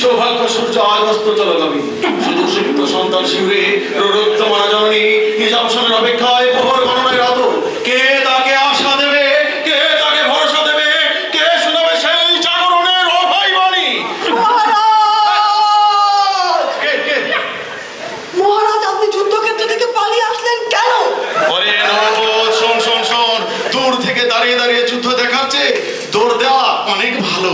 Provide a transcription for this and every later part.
সৌভাগ্য সূর্য আজ অস্ত চলগামী শুধু সুপ্ত সন্তান শিবিরে রোদ্যমানা জননী নিজামসনের অপেক্ষায় প্রহর গণনায় রত। কে তাকে আশা দেবে? কে তাকে ভরসা দেবে? কে শোনাবে সেই জাগরণের অভয় বাণী? মহারাজ! কে কে? মহারাজ আপনি যুদ্ধক্ষেত্র থেকে পালিয়ে আসলেন কেন? ওরে নববোধ, শোন শোন শোন। দূর থেকে দাঁড়িয়ে দাঁড়িয়ে যুদ্ধ দেখাচ্ছে দৌড় দেওয়া অনেক ভালো।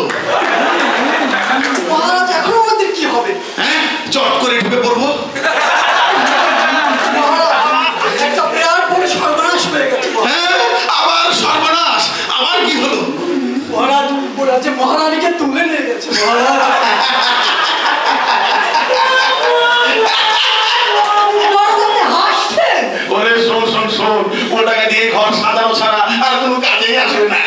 যে মহারানীকে তুলে নিয়ে গেছে ওরে শোন শোন শোন ও টাকা দিয়ে ঘর সাজানো ছাড়া আর কোনো কাজেই আসবে না।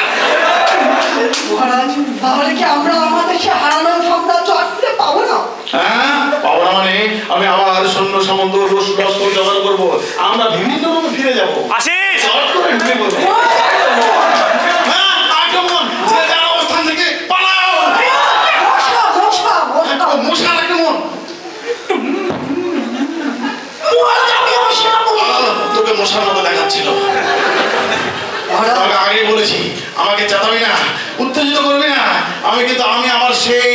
মহারাজ তাহলে কি আমরা আমাদের সে হারানো সাম্রাজ্য আর পাবো না? হ্যাঁ পাবো না মানে আমি আবার সৈন্য সম্বন্ধ রস জোগাড় করব। আমরা বিভিন্ন ফিরে যাব। চট করে ঢুকে উত্তেজিত করবি না। আমি কিন্তু আমি আমার সেই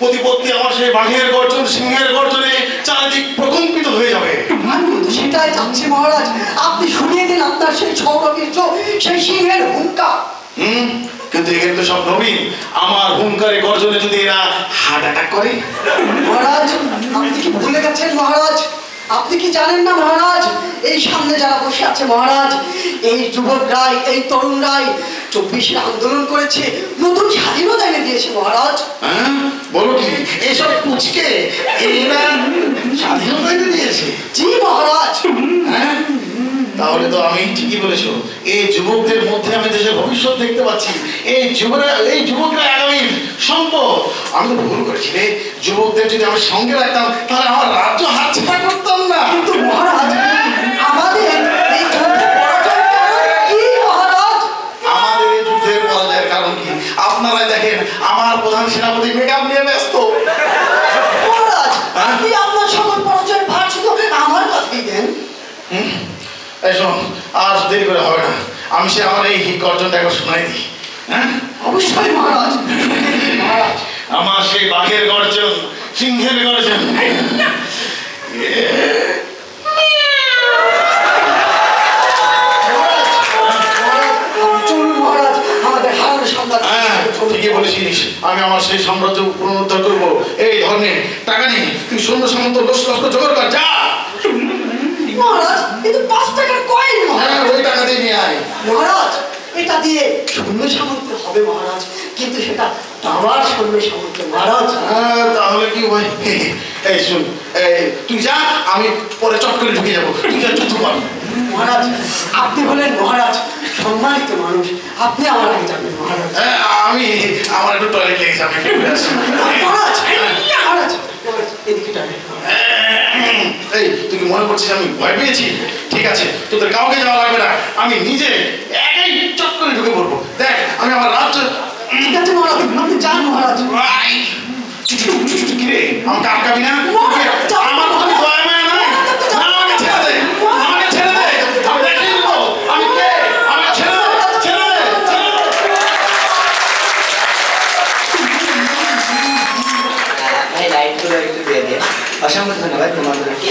প্রতিপত্তি আমার সেই বাঘের গর্জন সিংহের গর্জনে চারিদিক প্রকম্পিত হয়ে যাবে। সেটাই চাচ্ছি মহারাজ। আপনি শুনিয়ে দিন আপনার সেই সৌরবীর্য সেই সিংহের হুঙ্কার। হুম কিন্তু এখানে তো সব নবীন। আমার হুঙ্কারে গর্জনে যদি এরা হার্ট অ্যাটাক করে? মহারাজ আপনি কি ভুলে গেছেন মহারাজ? আপনি কি জানেন না মহারাজ? এই সামনে যারা বসে আছে মহারাজ এই যুবকরাই এই তরুণরাই চব্বিশে আন্দোলন করেছে নতুন স্বাধীনতা এনে দিয়েছে মহারাজ। হ্যাঁ বলো কি এইসব কুচকে স্বাধীনতা এনে দিয়েছে। জি মহারাজ। হ্যাঁ তাহলে তো আমি ঠিকই বলেছ। এই যুবকদের মধ্যে আমি দেশের ভবিষ্যৎ দেখতে পাচ্ছি। এই যুবরা এই যুবকরা আগামী সম্পদ। আমি তো ভুল করেছি রে। যুবকদের যদি আমি সঙ্গে রাখতাম তাহলে আমার রাজ্য হাতছাড়া করতাম না। কিন্তু মহারাজ আমাদের আমাদের এই যুদ্ধের পরাজয়ের কারণ কি? আপনারাই দেখেন আমার প্রধান সেনাপতি মেকআপ নিয়ে ব্যস্ত। মহারাজ হ্যাঁ? আপনি আপনার সকল পরাজয়ের ভার শুধু আমার কথাই দেন। হুম? এই শোন আর দেরি করে হবে না। আমি সে আমার এই গর্জনটা একবার শোনাই দিই হ্যাঁ? অবশ্যই মহারাজ। আমার সেই বাঘের গর্জন সিংহের গর্জন। আমাদের হ্যাঁ ঠিকই বলেছিস। আমি আমার সেই সাম্রাজ্য পুনরুদ্ধার করব। এই ধরনের টাকা নেই তুই সৈন্য সামন্ত দশ লক্ষ জোগাড় কর যা। মহারাজ কিন্তু পাঁচ হ্যাঁ ওই টাকা দিয়ে নিয়ে আয়। মহারাজ এটা দিয়ে সৈন্য সামন্ত হবে মহারাজ কিন্তু সেটা আমার সৈন্য সামন্ত মহারাজ। হ্যাঁ, তাহলে কি ভাই এই শুন তুই যা আমি পরে চট করে ঢুকে যাব। তুই যা যুদ্ধ কর মহারাজ আপনি হলেন মহারাজ সম্মানিত মানুষ। আপনি আমার আগে যাবেন মহারাজ। হ্যাঁ, আমি আমার একটু টয়লেট ঘুরে আসি। মহারাজ মহারাজ মহারাজ এদিকে টানে। এই তুই মনে করছিস আমি ভয় পেয়েছি? ঠিক আছে তোদের কাউকে যাওয়া লাগবে না। আমি নিজে একাই চট করে ঢুকে পড়ব। দেখ আমি আমার রাজ্য ঠিক আছে মহারাজ আপনি যান মহারাজ? আমাকে আটকাবি না? অসংখ্য ধন্যবাদ তোমাদেরকে